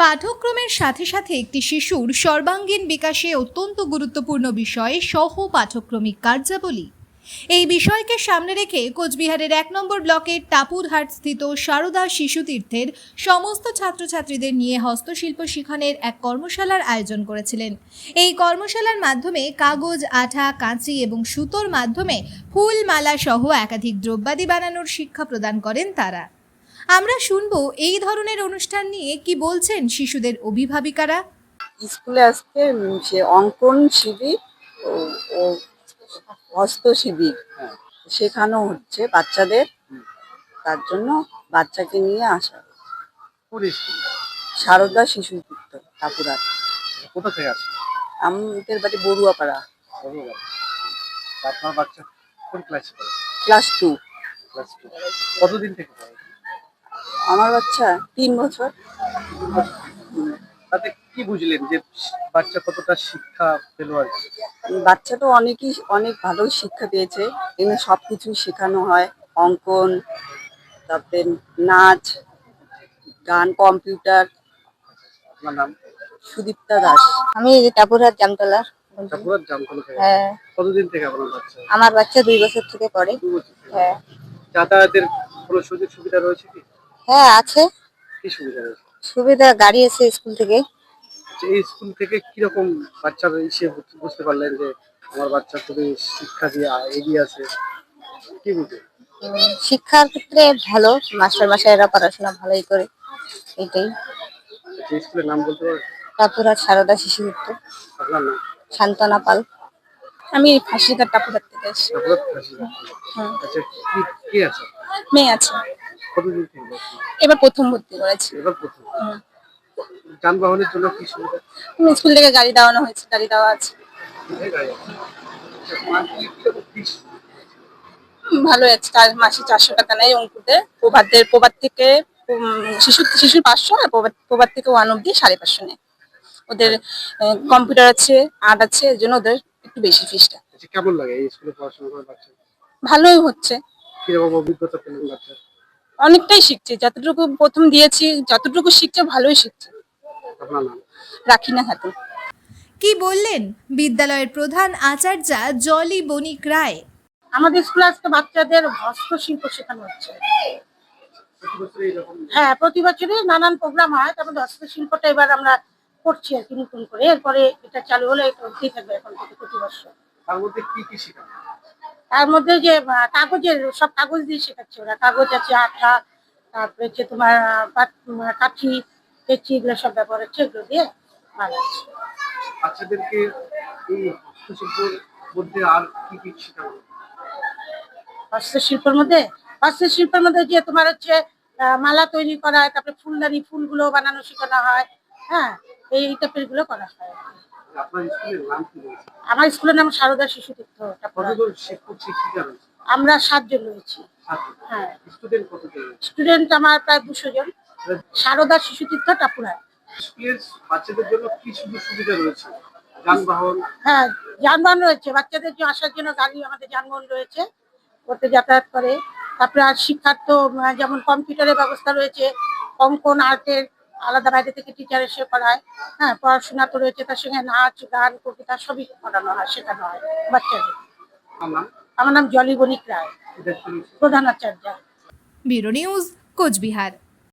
পাঠ্যক্রমের সাথে সাথে একটি শিশুর সর্বাঙ্গীন বিকাশে অত্যন্ত গুরুত্বপূর্ণ বিষয় সহ পাঠ্যক্রমিক কার্যাবলী। এই বিষয়কে সামনে রেখে কোচবিহারের এক নম্বর ব্লকের টাপুরহাট স্থিত সারদা শিশু তীর্থের সমস্ত ছাত্রছাত্রীদের নিয়ে হস্তশিল্প শিখনের এক কর্মশালার আয়োজন করেছিলেন। এই কর্মশালার মাধ্যমে কাগজ, আঠা, কাঁচি এবং সুতোর মাধ্যমে ফুল মালা সহ একাধিক দ্রব্যাদি বানানোর শিক্ষা প্রদান করেন তারা। আমরা শুনব এই ধরনের অনুষ্ঠান নিয়ে কি বলছেন শিশুদের অভিভাবিকারা? স্কুলে আজকে সে অঙ্কন শিবির ও ও হস্ত শিবির শেখানো হচ্ছে বাচ্চাদের তার জন্য বাচ্চাকে নিয়ে আসা সারদা শিশু তীর্থ ঠাকুরার কোথা থেকে আসে আমাদের বাড়ি বড়ুয়াপাড়া। আপনার বাচ্চা কোন ক্লাসে ক্লাস টু ক্লাস টু কতদিন থেকে পড়ে? আমার বাচ্চা তিন বছর। তাতে কি বুঝলেন যে বাচ্চা কতটা শিক্ষা পেল আর কি? বাচ্চা তো অনেকই অনেক ভালো শিক্ষা পেয়েছে। এখানে সব কিছু শেখানো হয়। অঙ্কন তারপরে নাচ গান কম্পিউটার। আপনার নাম? সুদীপ্তা দাস। আমি এই যে টাপুরহাট জামতলা। ঠাকুরার জামতলা থেকে? হ্যাঁ। কতদিন থেকে আপনার বাচ্চা? আমার বাচ্চা দুই বছর থেকে পড়ে। দু বছর থেকে। হ্যাঁ। যাতায়াতের কোনো সুযোগ সুবিধা রয়েছে কি? হ্যাঁ আছে। কি সুবিধা রয়েছে? সুবিধা গাড়ি এসে স্কুল থেকে। আচ্ছা, এই স্কুল থেকে কীরকম বাচ্চারা এসে বুঝতে পারলেন যে আমার বাচ্চা খুবই শিক্ষা দিয়ে আ- এগিয়ে আছে। কি বুঝে উম, শিক্ষার ক্ষেত্রে ভালো। মাস্টার মাসাইরা পড়াশোনা ভালোই করে। এটাই আচ্ছা, স্কুলের নাম বলতে পারেন? টাপুরহাট সারদা শিশু বিদ্যা আপনার নাম? শান্তনা পাল। আমি ফাঁসিদার টাপুরহাট থেকে এসেছি ঠাকুরার আচ্ছা কি কি আছে? মেয়ে আছে? এবার প্রথম ভর্তি করেছি। এবার প্রথম। যানবাহনের জন্য কি সুবিধা? স্কুল থেকে গাড়ি দেওয়ানো হয়েছে গাড়ি দেওয়া আছে? ভালো আছে? চার মাসে চারশো টাকা নেয় অঙ্কুতে। প্রভাতদের প্রভাত থেকে শিশু শিশুর পাঁচশো আর প্রভাত থেকে ওয়ান অব্দি সাড়ে পাঁচশো নেয়। ওদের কম্পিউটার আছে আর্ট আছে এর জন্য ওদের একটু বেশি ফিসটা আচ্ছা, কেমন লাগে এই স্কুলে পড়াশোনা করে বাচ্চা ভালোই হচ্ছে। কীরকম অভিজ্ঞতা পেলেন বাচ্চা অনেকটাই শিখছে। যতটুকু প্রথম দিয়েছি যতটুকু শিখছে ভালোই শিখছে। আপনার নাম? রাখি না হাতে। কি বললেন বিদ্যালয়ের প্রধান আচার্যা জলি বণিক রায়? আমাদের স্কুলে আজকে বাচ্চাদের হস্তশিল্প শেখানো হচ্ছে। বছর হ্যাঁ প্রতি বছরই নানান প্রোগ্রাম হয় তার মধ্যে হস্তশিল্পটা এবার আমরা করছি আর কি নতুন করে। এরপরে এটা চালু হলে এটা হতেই থাকবে এখন থেকে প্রতি বছর। তার মধ্যে কি কি শেখানো তার মধ্যে যে কাগজের সব কাগজ দিয়ে শেখাচ্ছে ওরা। কাগজ আছে আঠা তারপরে হচ্ছে তোমার কাঠি পেঁচি এগুলো সব ব্যবহার হচ্ছে এগুলো দিয়ে বানাচ্ছে। বাচ্চাদেরকে এই হস্তশিল্পের মধ্যে আর কি কি শেখানো হস্তশিল্পের মধ্যে? হস্তশিল্পের মধ্যে যে তোমার হচ্ছে মালা তৈরি করা হয় তারপরে ফুলদানি ফুলগুলো বানানো শেখানো হয় হ্যাঁ? এই টাইপেরগুলো করা হয়। আমার স্কুলের নাম সারদা শিশু তীর্থ আমরা সাতজন রয়েছি। হ্যাঁ। স্টুডেন্ট আমার প্রায় দুশো জন। সারদা শিশু তীর্থ টাপুরায় বাচ্চাদের জন্য কি সুযোগ সুবিধা রয়েছে? যানবাহন? হ্যাঁ যানবাহন রয়েছে। বাচ্চাদের যে আসার জন্য গাড়ি আমাদের যানবাহন রয়েছে ওতে যাতায়াত করে। তারপরে আর শিক্ষার তো যেমন কম্পিউটারের ব্যবস্থা রয়েছে অঙ্কন আর্টের আলাদা বাইরে থেকে টিচার এসে পড়ায়। হ্যাঁ পড়াশোনা তো রয়েছে তার সঙ্গে নাচ গান কবিতা সবই পড়ানো হয় শেখানো হয় বাচ্চাদের। আমার আমার নাম জলি বণিক রায় এটা প্রধান আচার্য। বিরো নিউজ কোচবিহার।